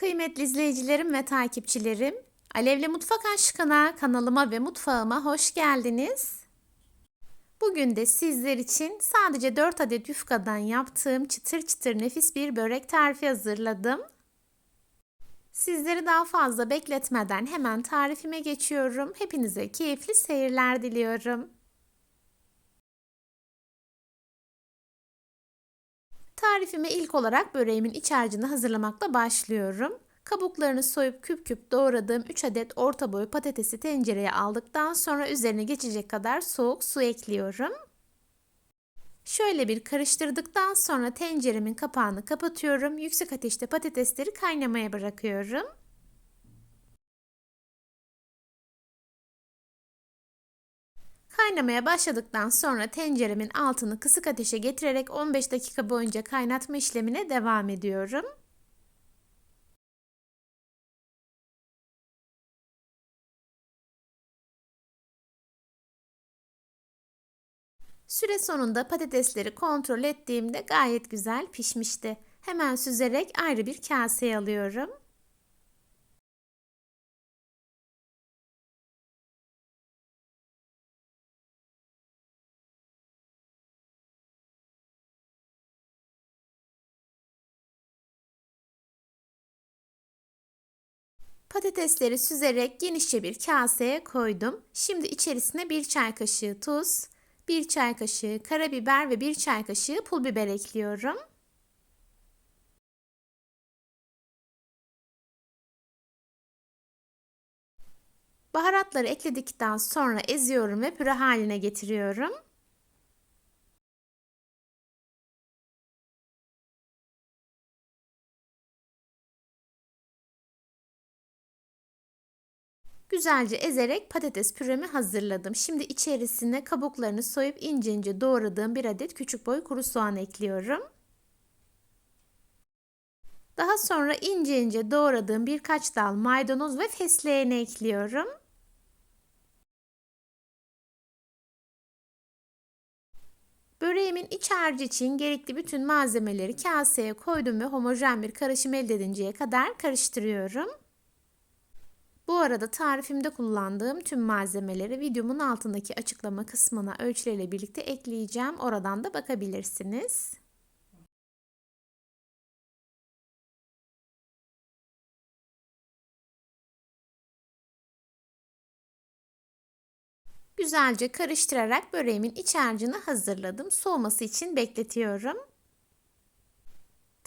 Kıymetli izleyicilerim ve takipçilerim, Alevli Mutfak Aşkına kanalıma ve mutfağıma hoş geldiniz. Bugün de sizler için sadece 4 adet yufkadan yaptığım çıtır çıtır nefis bir börek tarifi hazırladım. Sizleri daha fazla bekletmeden hemen tarifime geçiyorum. Hepinize keyifli seyirler diliyorum. Tarifime ilk olarak böreğimin iç harcını hazırlamakla başlıyorum. Kabuklarını soyup küp küp doğradığım 3 adet orta boy patatesi tencereye aldıktan sonra üzerine geçecek kadar soğuk su ekliyorum. Şöyle bir karıştırdıktan sonra tenceremin kapağını kapatıyorum. Yüksek ateşte patatesleri kaynamaya bırakıyorum. Kaynamaya başladıktan sonra tenceremin altını kısık ateşe getirerek 15 dakika boyunca kaynatma işlemine devam ediyorum. Süre sonunda patatesleri kontrol ettiğimde gayet güzel pişmişti. Hemen süzerek ayrı bir kaseye alıyorum. Patatesleri süzerek genişçe bir kaseye koydum. Şimdi içerisine bir çay kaşığı tuz, bir çay kaşığı karabiber ve bir çay kaşığı pul biber ekliyorum. Baharatları ekledikten sonra eziyorum ve püre haline getiriyorum. Güzelce ezerek patates püremi hazırladım. Şimdi içerisine kabuklarını soyup ince ince doğradığım bir adet küçük boy kuru soğan ekliyorum. Daha sonra ince ince doğradığım birkaç dal maydanoz ve fesleğeni ekliyorum. Böreğimin iç harcı için gerekli bütün malzemeleri kaseye koydum ve homojen bir karışım elde edinceye kadar karıştırıyorum. Bu arada tarifimde kullandığım tüm malzemeleri videomun altındaki açıklama kısmına ölçüleriyle birlikte ekleyeceğim. Oradan da bakabilirsiniz. Güzelce karıştırarak böreğimin iç harcını hazırladım. Soğuması için bekletiyorum.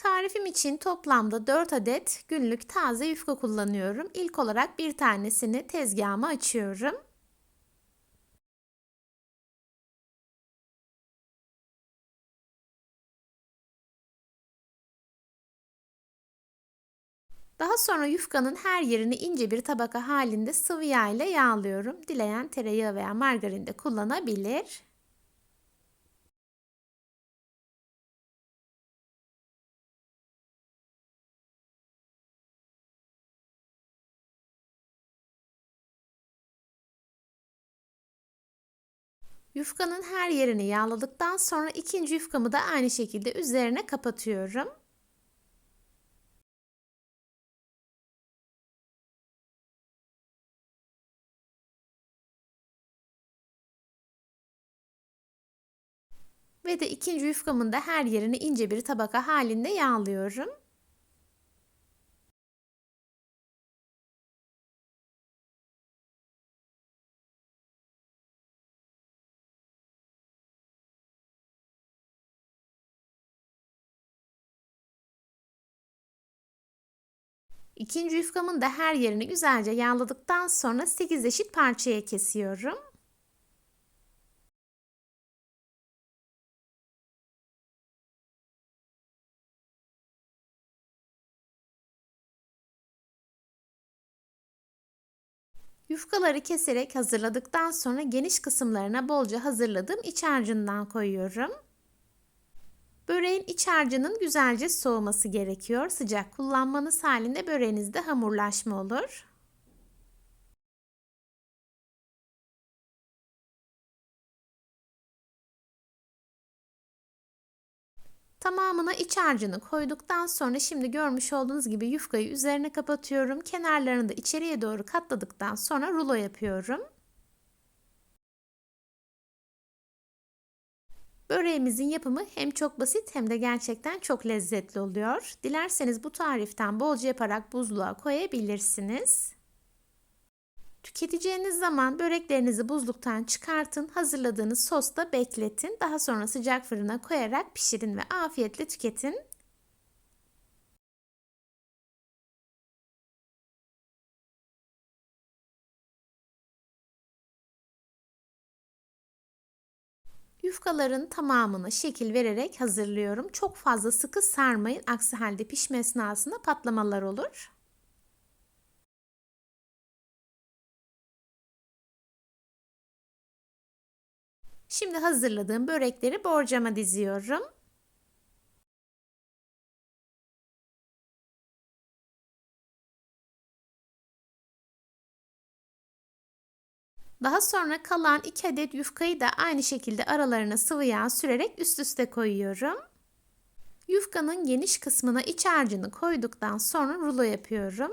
Tarifim için toplamda 4 adet günlük taze yufka kullanıyorum. İlk olarak bir tanesini tezgahıma açıyorum. Daha sonra yufkanın her yerini ince bir tabaka halinde sıvı yağ ile yağlıyorum. Dileyen tereyağı veya margarin de kullanabilir. Yufkanın her yerini yağladıktan sonra ikinci yufkamı da aynı şekilde üzerine kapatıyorum. Ve de ikinci yufkamın da her yerini ince bir tabaka halinde yağlıyorum. İkinci yufkamın da her yerini güzelce yağladıktan sonra 8 eşit parçaya kesiyorum. Yufkaları keserek hazırladıktan sonra geniş kısımlarına bolca hazırladığım iç harcından koyuyorum. Böreğin iç harcının güzelce soğuması gerekiyor. Sıcak kullanmanız halinde böreğinizde hamurlaşma olur. Tamamına iç harcını koyduktan sonra şimdi görmüş olduğunuz gibi yufkayı üzerine kapatıyorum. Kenarlarını da içeriye doğru katladıktan sonra rulo yapıyorum. Böreğimizin yapımı hem çok basit hem de gerçekten çok lezzetli oluyor. Dilerseniz bu tariften bolca yaparak buzluğa koyabilirsiniz. Tüketeceğiniz zaman böreklerinizi buzluktan çıkartın, hazırladığınız sosta bekletin. Daha sonra sıcak fırına koyarak pişirin ve afiyetle tüketin. Yufkaların tamamını şekil vererek hazırlıyorum. Çok fazla sıkı sarmayın. Aksi halde pişme esnasında patlamalar olur. Şimdi hazırladığım börekleri borcama diziyorum. Daha sonra kalan 2 adet yufkayı da aynı şekilde aralarına sıvı yağ sürerek üst üste koyuyorum. Yufkanın geniş kısmına iç harcını koyduktan sonra rulo yapıyorum.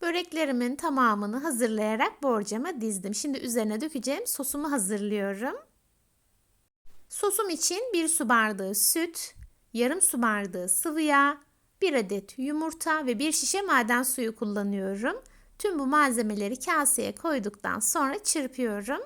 Böreklerimin tamamını hazırlayarak borcama dizdim. Şimdi üzerine dökeceğim sosumu hazırlıyorum. Sosum için 1 su bardağı süt, yarım su bardağı sıvı yağ, 1 adet yumurta ve 1 şişe maden suyu kullanıyorum. Tüm bu malzemeleri kaseye koyduktan sonra çırpıyorum.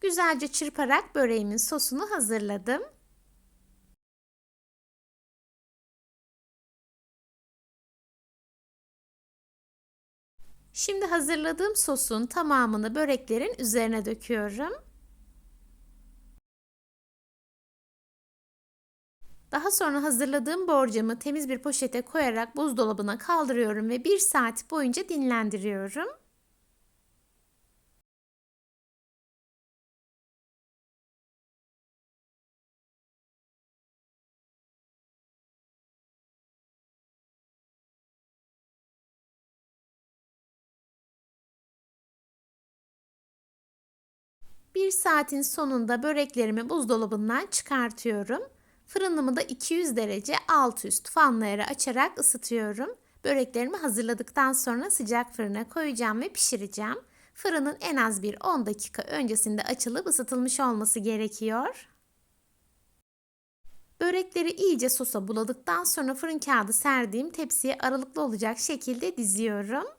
Güzelce çırparak böreğimin sosunu hazırladım. Şimdi hazırladığım sosun tamamını böreklerin üzerine döküyorum. Daha sonra hazırladığım borcamı temiz bir poşete koyarak buzdolabına kaldırıyorum ve 1 saat boyunca dinlendiriyorum. Bir saatin sonunda böreklerimi buzdolabından çıkartıyorum. Fırınımı da 200 derece alt üst fanları açarak ısıtıyorum. Böreklerimi hazırladıktan sonra sıcak fırına koyacağım ve pişireceğim. Fırının en az bir 10 dakika öncesinde açılıp ısıtılmış olması gerekiyor. Börekleri iyice sosa buladıktan sonra fırın kağıdı serdiğim tepsiye aralıklı olacak şekilde diziyorum.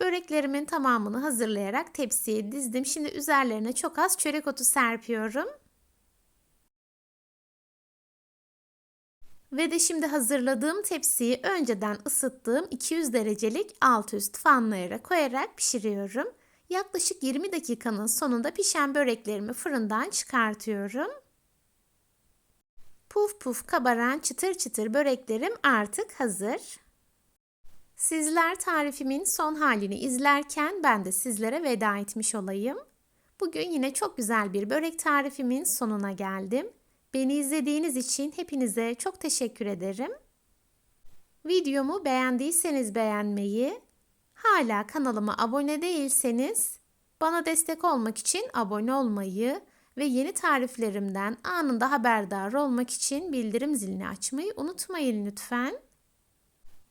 Böreklerimin tamamını hazırlayarak tepsiye dizdim. Şimdi üzerlerine çok az çörek otu serpiyorum. Ve de şimdi hazırladığım tepsiyi önceden ısıttığım 200 derecelik alt üst fanlayara koyarak pişiriyorum. Yaklaşık 20 dakikanın sonunda pişen böreklerimi fırından çıkartıyorum. Puf puf kabaran çıtır çıtır böreklerim artık hazır. Sizler tarifimin son halini izlerken ben de sizlere veda etmiş olayım. Bugün yine çok güzel bir börek tarifimin sonuna geldim. Beni izlediğiniz için hepinize çok teşekkür ederim. Videomu beğendiyseniz beğenmeyi, hala kanalıma abone değilseniz bana destek olmak için abone olmayı ve yeni tariflerimden anında haberdar olmak için bildirim zilini açmayı unutmayın lütfen.